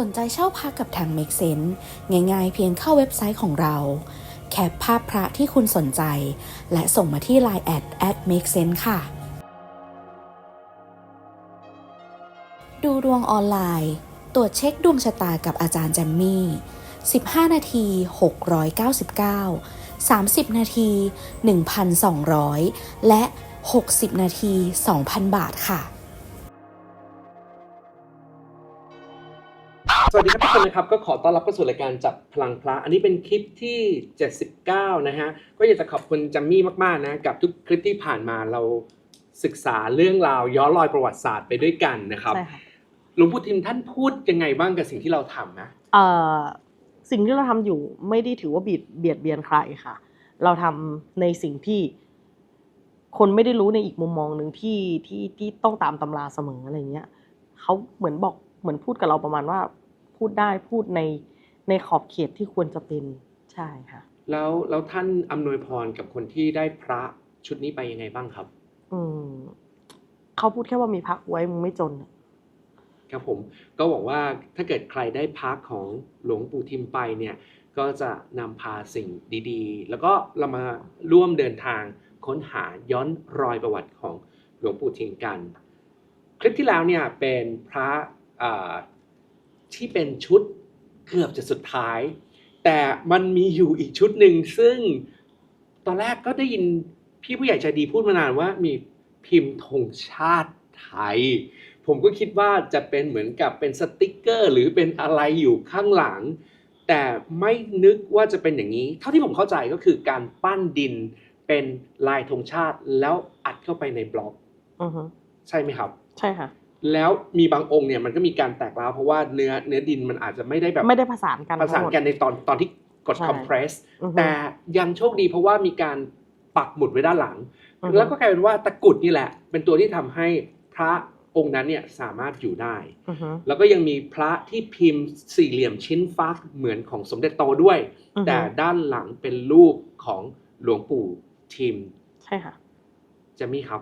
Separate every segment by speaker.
Speaker 1: สนใจเช่าพักกับทาง Make Sense ง่ายๆ เพียงเข้าเว็บไซต์ของเรา แคปภาพพระที่คุณสนใจ และส่งมาที่ Line แอด at make sense ค่ะ ดูดวงออนไลน์ ตรวจเช็คดวงชะตากับอาจารย์แจมมี่ 15 นาที 699 30 นาที 1,200 และ 60 นาที 2,000 บาทค่ะ
Speaker 2: สวัสดีครับทุกคนนะครับก็ขอต้อนรับเข้าสู่รายการจับพลังพระอันนี้เป็นคลิปที่ 79 นะฮะก็อยากจะขอบคุณจัมมี่มากๆนะกับทุกคลิปที่ผ่านมาเราศึกษาเรื่องราวย้อนรอยประวัติศาสตร์ไปด้วยกันนะครับ
Speaker 3: ใช่ค่ะ
Speaker 2: หลวงปู่ทิมท่านพูดยังไงบ้างกับสิ่งที่เราทำนะ
Speaker 3: เอ่อสิ่งที่เราทำอยู่ไม่ได้ถือว่าเบียดเบียดเบียนใครค่ะ เราทำในสิ่งที่คนไม่ได้รู้ในอีกมุมมองหนึ่งที่ที่ที่ต้องตามตำราเสมออะไรเงี้ยเขาเหมือนบอกเหมือนพูดกับเราประมาณว่า พูดได้พูดในในขอบเขตที่ควรจะเป็นใช่ค่ะ
Speaker 2: แล้วแล้วท่านอำนวยพรกับคนที่ได้พระชุดนี้ไปยังไงบ้างครับ
Speaker 3: อืมเขาพูดแค่ว่ามีพักไว้มึงไม่จน
Speaker 2: ครับผมก็บอกว่าถ้าเกิดใครได้พักของหลวงปู่ทิมไปเนี่ย ก็จะนำพาสิ่งดีๆ แล้วก็เรามาร่วมเดินทางค้นหาย้อนรอยประวัติของหลวงปู่ทิมกัน คลิปที่แล้วเนี่ยเป็นพระอ่า ที่เป็นชุดเกือบจะสุดท้าย แต่มันมีอยู่อีกชุดหนึ่งซึ่งตอนแรกก็ได้ยินพี่ผู้ใหญ่ใจดีพูดมานานว่ามีพิมพ์ธงชาติไทย ผมก็คิดว่าจะเป็นเหมือนกับเป็นสติกเกอร์ หรือเป็นอะไรอยู่ข้างหลัง แต่ไม่นึกว่าจะเป็นอย่างนี้ เท่าที่ผมเข้าใจก็คือการปั้นดินเป็นลายธงชาติแล้วอัดเข้าไปในบล็อก
Speaker 3: อือฮึ
Speaker 2: ใช่ไหมครับ
Speaker 3: ใช่ค่ะ
Speaker 2: แล้วมีบางองค์เนี่ยมันก็มีการแตกร้าวเพราะว่าเนื้อเนื้อดินมันอาจจะไม่ได้แบบ
Speaker 3: ไม่ได้ผสานกัน
Speaker 2: ประสานกันในตอนตอนที่กด
Speaker 3: ใช่
Speaker 2: คอมเพรส
Speaker 3: อือฮึ
Speaker 2: แต่ยังโชคดีเพราะว่ามีการปักหมุดไว้ด้านหลัง
Speaker 3: อือฮึ
Speaker 2: แล้วก็กลายเป็นว่าตะกรุดนี่แหละ เป็นตัวที่ทำให้พระองค์นั้นเนี่ยสามารถอยู่ได้
Speaker 3: อือฮึ
Speaker 2: แล้วก็ยังมีพระที่พิมพ์สี่เหลี่ยมชิ้นฟักเหมือนของสมเด็จโตด้วย
Speaker 3: อือฮึ
Speaker 2: แต่ด้านหลังเป็นรูปของหลวงปู่ทิม
Speaker 3: ใช่ค่ะ
Speaker 2: จะมีครับ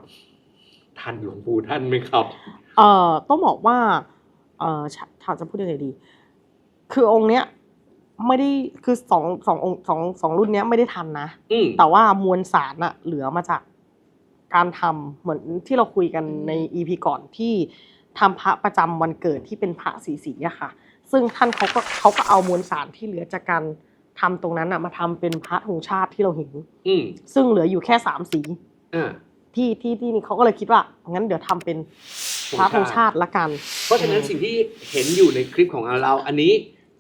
Speaker 2: ทันหลวงปู่ท่านไหมครับ
Speaker 3: เอ่อต้องบอกว่า เอ่อชถามจะพูดยังไงดี คือองค์เนี้ยไม่ได้คือสองสององค์สองสองรุ่นเนี้ยไม่ได้ทันนะ
Speaker 2: อืม
Speaker 3: แต่ว่ามวลสารอะเหลือมาจากการทำเหมือนที่เราคุยกันในอีพีก่อนที่ทำพระประจำวันเกิดที่เป็นพระสีสีอะค่ะ ซึ่งท่านเขาก็เขาก็เอามวลสารที่เหลือจากการทำตรงนั้นอะมาทำเป็นพระธงชาติที่เราเห็น
Speaker 2: อืม
Speaker 3: ซึ่งเหลืออยู่แค่สามสี
Speaker 2: อ่า
Speaker 3: ที่ที่ที่นี่เขาก็เลยคิดว่างั้นเดี๋ยวทำเป็นพระธงชาติละกัน
Speaker 2: เพราะฉะนั้นสิ่งที่เห็นอยู่ในคลิปของเรา อันนี้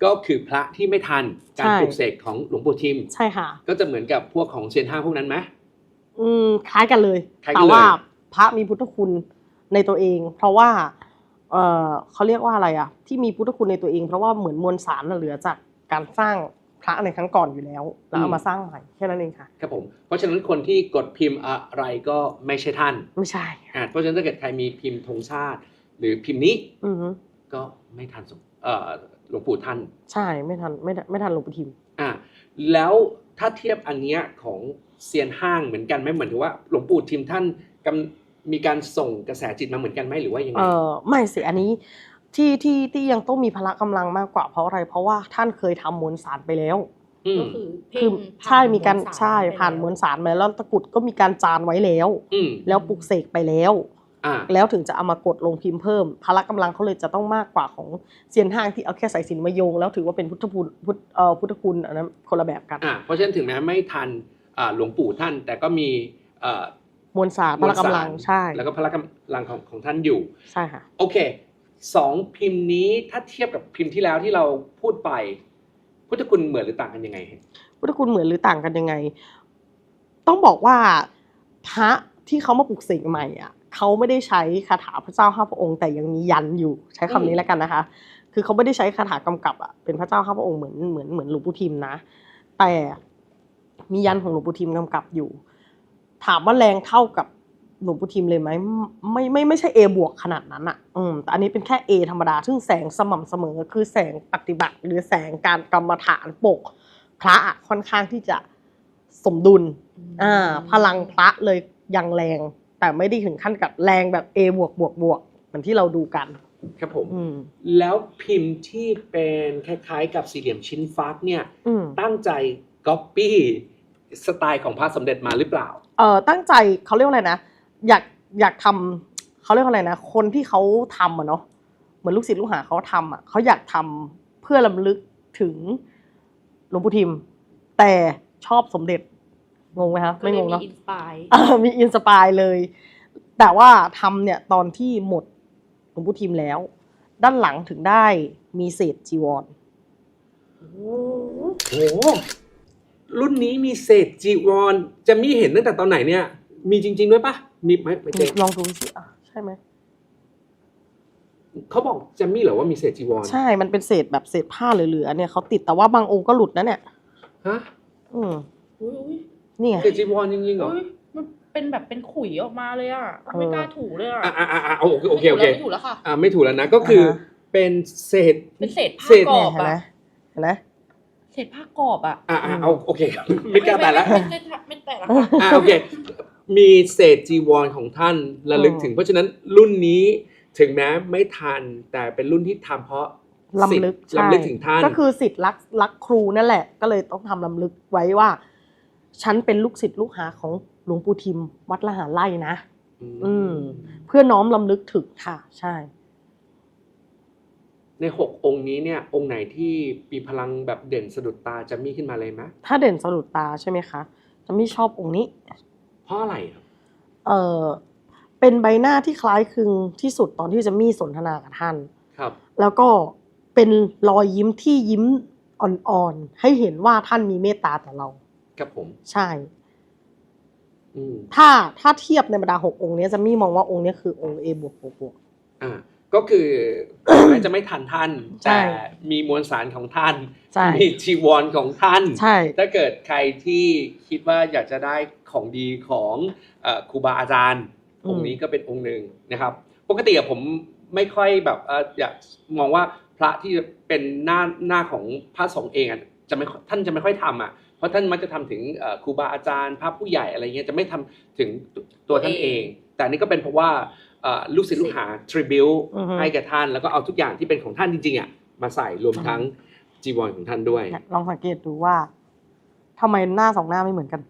Speaker 2: ก็คือพระที่ไม่ทันการ
Speaker 3: ใช่
Speaker 2: ปลุกเสกของหลวงปู่ทิม
Speaker 3: ใช่ค่ะ
Speaker 2: ก็จะเหมือนกับพวกของเซียนห้างพวกนั้นไหม
Speaker 3: อืมคล้ายกันเลย
Speaker 2: คล้ายกัน
Speaker 3: แต่ว่า
Speaker 2: เลย
Speaker 3: พระมีพุทธคุณในตัวเอง เพราะว่า เออเขาเรียกว่าอะไรอะที่มีพุทธคุณในตัวเอง เพราะว่าเหมือนมวลสารน่ะเหลือจากการสร้าง พระในครั้งก่อนอยู่แล้วแล้วเอามาสร้างใหม่แค่นั้นเองค่ะ
Speaker 2: ครับผมเพราะฉะนั้นคนที่กดพิมพ์อะไรก็ไม่ใช่ท่าน
Speaker 3: ไม่ใช่
Speaker 2: อ่าเพราะฉะนั้นถ้าเกิดใครมีพิมพ์ธงชาติ หรือพิมพ์นี้
Speaker 3: อือฮึ
Speaker 2: ก็ไม่ทันสมเอ่อหลวงปู่ท่าน
Speaker 3: ใช่ไม่ทันไม่ทันไม่ทันหลวงปู่ทิม
Speaker 2: อ่าแล้วถ้าเทียบอันเนี้ยของเซียนห้างเหมือนกันไหมเหมือนถือว่าหลวงปู่ทิมท่านกำมีการส่งกระแสจิตมาเหมือนกันไหมหรือว่ายังไง
Speaker 3: เออไม่สิอันนี้ ที่ที่ที่ยังต้องมีพละกำลังมากกว่าเพราะอะไร เพราะว่าท่านเคยทำมวลสารไปแล้ว
Speaker 2: อืม
Speaker 4: ก็คือเพ่
Speaker 3: คือง
Speaker 4: ผ่น
Speaker 3: ใช่มีการ
Speaker 4: ลส
Speaker 3: ใช่ผ่านมวลสารมาแล้วตะกรุดก็มีการจานไว้แล้ว
Speaker 2: อืม
Speaker 3: แล้วปลุกเสกไปแล้ว
Speaker 2: อ่า
Speaker 3: แล้วถึงจะเอามากดลงพิมพ์เพิ่มพละกำลังเขาเลยจะต้องมากกว่าของเซียนห้างที่เอาแค่สายสิญจนมาโยง แล้วถือว่าเป็นพุทธคุณพุทธเอ่อพุทธคุณอันนั้นคนละแบบกัน
Speaker 2: อ่าเพราะฉะนั้นถึงแม้ไม่ทันอ่าหลวงปู่ท่าน แต่ก็มีเอ่อ
Speaker 3: มวลสารพละกำลังใช่
Speaker 2: แล้วก็พละกำลังของของท่านอยู่
Speaker 3: ใช่ค่ะ
Speaker 2: โอเค สองพิมพ์นี้ถ้าเทียบกับพิมพ์ที่แล้วที่เราพูดไป พุทธคุณเหมือนหรือต่างกันยังไง
Speaker 3: พุทธคุณเหมือนหรือต่างกันยังไง ต้องบอกว่าพระที่เขามาปลุกเสกใหม่อะเขาไม่ได้ใช้คาถาพระเจ้าห้าพระองค์แต่ยังมียันอยู่ใช้คำนี้แล้วกันนะคะ คือเขาไม่ได้ใช้คาถากำกับอะเป็นพระเจ้าห้าพระองค์เหมือนเหมือนเหมือนหลวงปู่ทิมนะ แต่มียันของหลวงปู่ทิมกำกับอยู่ ถามว่าแรงเท่ากับ หลวงปู่ทิมเลยไหมไม่ไม่ไม่ใช่ A บวกขนาดนั้นอะอืมแต่อันนี้เป็นแค่ A ธรรมดา ซึ่งแสงสม่ำเสมอคือแสงปฏิบัติ หรือแสงการกรรมฐานปก พระอะค่อนข้างที่จะสมดุลอ่าพลังพระเลยยังแรง แต่ไม่ได้ถึงขั้นกับแรงแบบ A บวกบวกบวกเหมือนที่เราดูกัน
Speaker 2: ครับผม
Speaker 3: อืม
Speaker 2: แล้วพิมพ์ที่เป็นคล้ายๆ กับสี่เหลี่ยมชิ้นฟักเนี่ย
Speaker 3: อืม
Speaker 2: ตั้งใจก๊อปปี้สไตล์ของพระสมเด็จมาหรือเปล่า
Speaker 3: เอ่อตั้งใจเขาเรียกว่าอะไรนะ อยากอยากทำเขาเรียกว่าอะไรนะคนที่เขาทำอะเนาะเหมือนลูกศิษย์ลูกหาเขาทำอะเขาอยากทำเพื่อลำลึกถึงหลวงปู่ทิม แต่ชอบสมเด็จงงไหมคะไม่งงเนาะ
Speaker 4: อินสปาย
Speaker 3: เออมีอินสปายเลย แต่ว่าทำเนี่ยตอนที่หมดหลวงปู่ทิมแล้ว ด้านหลังถึงได้มีเศษจีวร
Speaker 2: โอ้โหรุ่นนี้มีเศษจีวรจะมีเห็นตั้งแต่ตอนไหนเนี่ย มีจริงๆด้วยปะ มีไหมไม่เจ
Speaker 3: ลองดูสิอะใช่ไหม
Speaker 2: เขาบอกจะมีเหรอว่ามีเศษจีวร
Speaker 3: ใช่ มันเป็นเศษแบบเศษผ้าเหลือๆเนี่ยเขาติดแต่ว่าบางองค์ก็หลุดนะเนี่ย
Speaker 2: ฮะ
Speaker 3: อืม
Speaker 4: อุ้ยอุ้ย
Speaker 3: นี่ไง
Speaker 2: เศษจีวรจริงๆเหรอ
Speaker 4: อุ้ยมันเป็นแบบเป็นขุยออกมาเลยอะ
Speaker 3: เออ
Speaker 4: ไม่กล้าถูเลยอะ
Speaker 2: อ่าอ่าอ่าโอเคโอเคโอเค
Speaker 4: ไม่ถูแล้วไม่ถูแล้วค่ะ
Speaker 2: อ่าไม่ถูกแล้วนะก็คืออาเป็นเศษ
Speaker 4: เป็นเศษผ้า
Speaker 2: เศษ
Speaker 4: กรอบ
Speaker 3: เห็นไหม
Speaker 4: อะ
Speaker 3: เห็นไหม
Speaker 4: เศษผ้ากรอบอะ
Speaker 2: อ่าอ่าเอาโอเค ไม่กล้าแต่ละ
Speaker 4: ไม่ไม่ไม่ไม่แต่ละค่ะ
Speaker 2: อ่าโอเค มีเศษจีวรของท่านระลึกถึง เพราะฉะนั้นรุ่นนี้ถึงแม้ไม่ทันแต่เป็นรุ่นที่ทำเพราะ
Speaker 3: ลำลึก
Speaker 2: สิทธิ์ลำลึกถึงท่าน
Speaker 3: ก็คือสิทธิ์รักรักครูนั่นแหละ ก็เลยต้องทำลำลึกไว้ว่า ฉันเป็นลูกศิษย์ลูกหาของหลวงปู่ทิม วัดละหารไร่นะ อืม เพื่อน้อมลำลึกถึงค่ะ ใช่
Speaker 2: ในหกองค์นี้เนี่ย องค์ไหนที่มีพลังแบบเด่นสะดุดตาจะมีขึ้นมาเลยไหม
Speaker 3: ถ้าเด่นสะดุดตาใช่ไหมคะจะไม่ชอบองค์นี้
Speaker 2: เพราะอะไรครับ
Speaker 3: เออเป็นใบหน้าที่คล้ายคลึงที่สุดตอนที่จะมีสนทนากับท่าน
Speaker 2: ครับ
Speaker 3: แล้วก็เป็นรอยยิ้มที่ยิ้มอ่อนๆ ให้เห็นว่าท่านมีเมตตาต่อเรา
Speaker 2: ครับผม
Speaker 3: ใช่
Speaker 2: อืม
Speaker 3: ถ้าถ้าเทียบในบรรดาหกองค์เนี้ยจะมีมองว่าองค์เนี้ยคือองค์เอบวกบวกบวก
Speaker 2: อ่า ก็คือแม้จะไม่ทันท่าน
Speaker 3: ใช่
Speaker 2: แต่มีมวลสารของท่าน
Speaker 3: ใช่
Speaker 2: มีจีวรของท่าน
Speaker 3: ใช่
Speaker 2: ถ้าเกิดใครที่คิดว่าอยากจะได้ของดีของเอ่อครูบาอาจารย์
Speaker 3: อืม
Speaker 2: องค์นี้ก็เป็นองค์หนึ่งนะครับ ปกติอะผมไม่ค่อยแบบเอ่ออยากมองว่าพระที่เป็นหน้าหน้าของพระสงฆ์เองอะจะไม่ค่อยท่านจะไม่ค่อยทำอะเพราะท่านมักจะทำถึงเอ่อครูบาอาจารย์พระผู้ใหญ่อะไรเงี้ยจะไม่ทำถึงตัวท่านเอง แต่อันนี่ก็เป็นเพราะว่าเอ่อ ลูกศิษย์ลูกหา tribute
Speaker 3: อือฮึ
Speaker 2: ให้แก่ท่านแล้วก็เอาทุกอย่างที่เป็นของท่านจริงๆอะมาใส่รวมทั้งจีวรของท่านด้วย
Speaker 3: เนี่ยลองสังเกตดูว่าทำไมหน้าสองหน้าไม่เหมือนกัน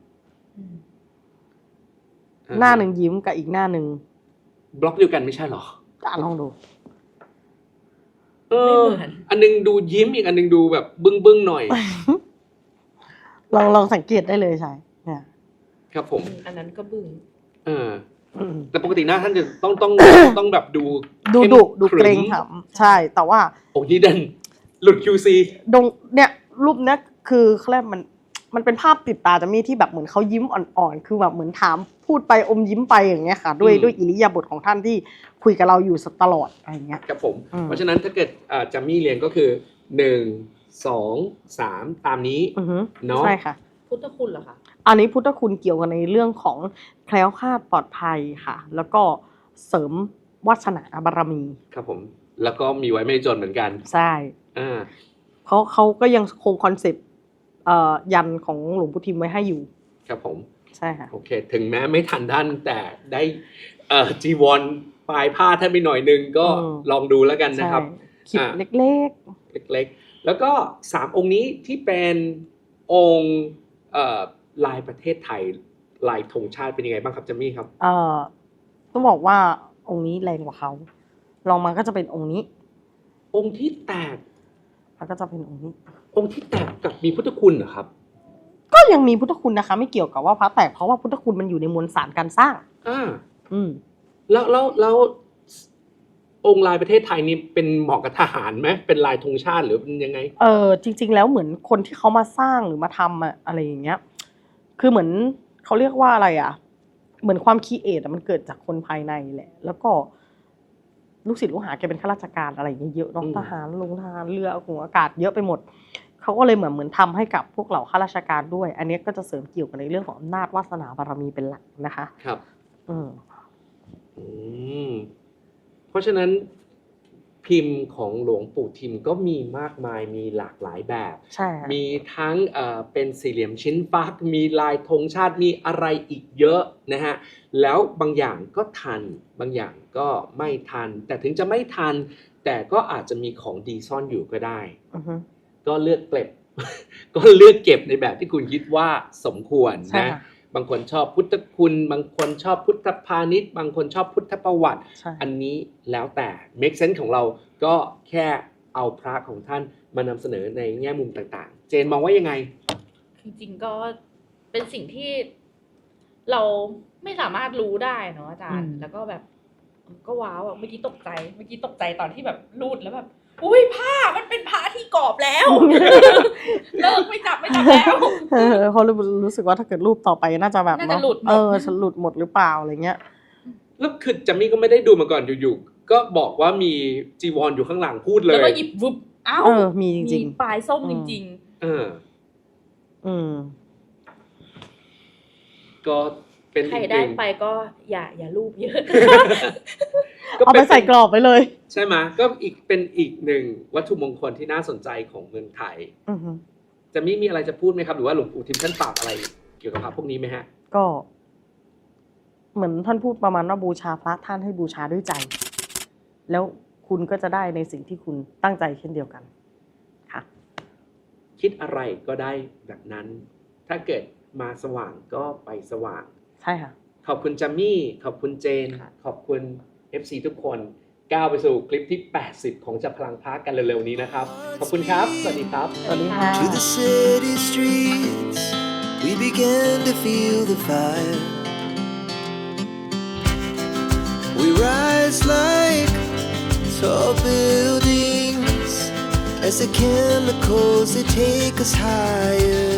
Speaker 3: หน้าหนึ่งยิ้มกับอีกหน้าหนึ่ง
Speaker 2: บล็อกเดียวกันไม่ใช่เหรอ
Speaker 3: อะลองดู
Speaker 2: เอ
Speaker 4: ไม่
Speaker 2: อ
Speaker 4: เหมือน
Speaker 2: อันนึงดูยิ้มอีกอันนึงดูแบบบึ้งบึ้งๆหน่อย
Speaker 3: ลองลองสังเกตได้เลยใช่เนี่ย
Speaker 2: ครับผม
Speaker 4: อันนั้นก็บึ้ง
Speaker 2: เออ
Speaker 3: อืม
Speaker 2: แต่ปกติหน้าท่านจะต้องต้องต้องแบบดู
Speaker 3: ดู
Speaker 2: เข้ม
Speaker 3: ดุดู
Speaker 2: ขรึ
Speaker 3: เกรงขำใช่ แต่ว่า
Speaker 2: โอ้ยเด่นหลุด QC
Speaker 3: ดงเนี่ยรูปเนี้ยคือเขาเรียกมันมันเป็นภาพติดตาจะมีที่แบบเหมือนเขายิ้มอ่อนๆ คือแบบเหมือนถามพูดไปอมยิ้มไปอย่างเงี้ยค่ะ ด้วย
Speaker 2: อืม
Speaker 3: ด้วยอิริยาบถของท่านที่คุยกับเราอยู่ตลอดอะไรเงี้ย
Speaker 2: ครับผม
Speaker 3: อืม
Speaker 2: เพราะฉะนั้นถ้าเกิดเอ่อจะมีเรียนก็คือหนึ่งสองสามตามนี้
Speaker 3: อือฮึ
Speaker 2: เนาะ
Speaker 3: ใช่ค่ะ
Speaker 4: พุทธคุณเหรอคะ
Speaker 3: อันนี้พุทธคุณเกี่ยวกันในเรื่องของแคล้วคลาดปลอดภัยค่ะ แล้วก็เสริมวาสนาบารมี
Speaker 2: ครับผม แล้วก็มีไว้ไม่จนเหมือนกัน
Speaker 3: ใช่
Speaker 2: อ่า
Speaker 3: เพราะเขาก็ยังคงคอนเซปต์เอ่อยันของหลวงปู่ทิมไว้ให้อยู่
Speaker 2: ครับผม
Speaker 3: ใช่ค่ะ
Speaker 2: โอเค ถึงแม้ไม่ทันท่านแต่ได้เอ่อจีวรปลายผ้าท่านไปหน่อยหนึงก็
Speaker 3: อืม
Speaker 2: ลองดูแล้วกันนะครับ
Speaker 3: ใช่ขีด
Speaker 2: อ่า
Speaker 3: เล็ก
Speaker 2: เล็กๆ แล้วก็สามองค์นี้ที่เป็นองค์เอ่อ ลายประเทศไทยลายธงชาติเป็นยังไงบ้างครับจัมมี่ครับ
Speaker 3: ๆเอ่อต้องบอกว่าองค์นี้แรงกว่าเขาลองมาก็จะเป็นองค์นี้
Speaker 2: องค์ที่แตก
Speaker 3: แล้วก็จะเป็นองค์นี้
Speaker 2: องค์ที่แตกกับมีพุทธคุณเหรอครับ
Speaker 3: ก็ยังมีพุทธคุณนะคะ ไม่เกี่ยวกับว่าพระแตกเพราะว่าพุทธคุณมันอยู่ในมวลสารการสร้าง
Speaker 2: อ่า
Speaker 3: อืม
Speaker 2: แล้วแล้วแล้ว องค์ลายประเทศไทยนี่เป็นเหมาะกับทหารไหมเป็นลายธงชาติหรือเป็นยังไง
Speaker 3: เออจริง ๆ แล้วเหมือนคนที่เขามาสร้างหรือมาทำอะอะไรอย่างเงี้ย คือเหมือนเขาเรียกว่าอะไรอะ เหมือนความคีเอทมันเกิดจากคนภายในแหละ แล้วก็ลูกศิษย์ลูกหาแกเป็นข้าราชการอะไรอย่างเงี้ยเยอะเนาะ
Speaker 2: อืม
Speaker 3: ทหารลงทหารเรือหัวอากาศเยอะไปหมดเขาก็เลยเหมือนเหมือนทำให้กับพวกเหล่าข้าราชการด้วย อันเนี้ยก็จะเสริมเกี่ยวกับในเรื่องของอำนาจวาสนาบารมีเป็นหลักนะคะ
Speaker 2: ครับ
Speaker 3: อืม
Speaker 2: อืม เพราะฉะนั้นพิมพ์ของหลวงปู่ทิมก็มีมากมายมีหลากหลายแบบ
Speaker 3: ใช่ค่ะ
Speaker 2: มีทั้งเอ่อเป็นสี่เหลี่ยมชิ้นฟัก มีลายธงชาติมีอะไรอีกเยอะนะฮะแล้วบางอย่างก็ทันบางอย่างก็ไม่ทัน แต่ถึงจะไม่ทัน แต่ก็อาจจะมีของดีซ่อนอยู่ก็ได้
Speaker 3: อือฮึ
Speaker 2: ก็เลือกเก็บ ก็เลือกเก็บในแบบที่คุณคิดว่าสมควร
Speaker 3: ใช่
Speaker 2: นะ
Speaker 3: ค่ะ
Speaker 2: บางคนชอบพุทธคุณ บางคนชอบพุทธพาณิชย์ บางคนชอบพุทธประวัติ
Speaker 3: ใช่
Speaker 2: อันนี้แล้วแต่ make sense ของเราก็แค่เอาพระของท่านมานำเสนอในแง่มุมต่างๆ เจนมองว่ายังไง
Speaker 4: จริงๆก็เป็นสิ่งที่เราไม่สามารถรู้ได้เนาะอาจารย์
Speaker 3: อืม
Speaker 4: แล้วก็แบบก็ว้าวอะเมื่อกี้ตกใจ เมื่อกี้ตกใจตอนที่แบบรูดแล้วแบบ อุ้ยผ้ามันเป็นผ้าที่กรอบแล้ว เลิกไม่จับไม่จับแล้ว
Speaker 3: เออเขารู้รู้สึกว่าถ้าเกิดรูปต่อไปน่าจะแบบ
Speaker 4: น่าจะ
Speaker 3: เนาะ
Speaker 4: หลุดหมด
Speaker 3: เออฉันหลุดหมดหรือเปล่าอะไรเงี้ย
Speaker 2: แล้วคือจามี่ก็ไม่ได้ดูมาก่อนอยู่ๆก็บอกว่ามีจีวรอยู่ข้างหลังพูดเล
Speaker 4: แล้วก็
Speaker 2: ย
Speaker 4: หยิบวุบอ้าว
Speaker 3: เออ มีจริงๆ
Speaker 4: ปลายส้ม
Speaker 3: อื
Speaker 4: จ
Speaker 3: ม
Speaker 4: ริง
Speaker 2: เออ
Speaker 3: อืม
Speaker 2: ก็ เป็น
Speaker 4: ๆใคร
Speaker 2: อีกห
Speaker 4: ได้
Speaker 2: นึ่ง
Speaker 4: ไปก็อย่าอย่ารูปเยอะ
Speaker 2: ก็
Speaker 3: เอาไป
Speaker 2: เป็น
Speaker 3: ใส่กรอบไปเลย
Speaker 2: ใช่ไหมก็อีกเป็นอีกหนึ่งวัตถุมงคลที่น่าสนใจของเมืองไทย
Speaker 3: อือฮึ
Speaker 2: จะมีมีอะไรจะพูดไหมครับ หรือว่าหลวงปู่ทิมท่านฝากอะไร เกี่ยวกับพระพวกนี้ไหมฮะ
Speaker 3: ก็ เหมือนท่านพูดประมาณว่าบูชาพระท่านให้บูชาด้วยใจ แล้วคุณก็จะได้ในสิ่งที่คุณตั้งใจเช่นเดียวกัน ค่ะ
Speaker 2: คิดอะไรก็ได้แบบนั้น ถ้าเกิดมาสว่างก็ไปสว่าง
Speaker 3: ใช่ค่ะ
Speaker 2: ขอบคุณจามี่ ขอบคุณเจน
Speaker 4: ค่ะ
Speaker 2: ขอบคุณ FC ทุกคนก้าวไปสู่คลิปที่ 80 ของจับพลังพักกันเร็วๆนี้นะครับ ขอบคุณครับ สวัสดีครับ
Speaker 3: สวัสดีค่ะ
Speaker 5: To the city streets, we began to feel the fire. We rise like tall buildings as the chemicals they take us higher.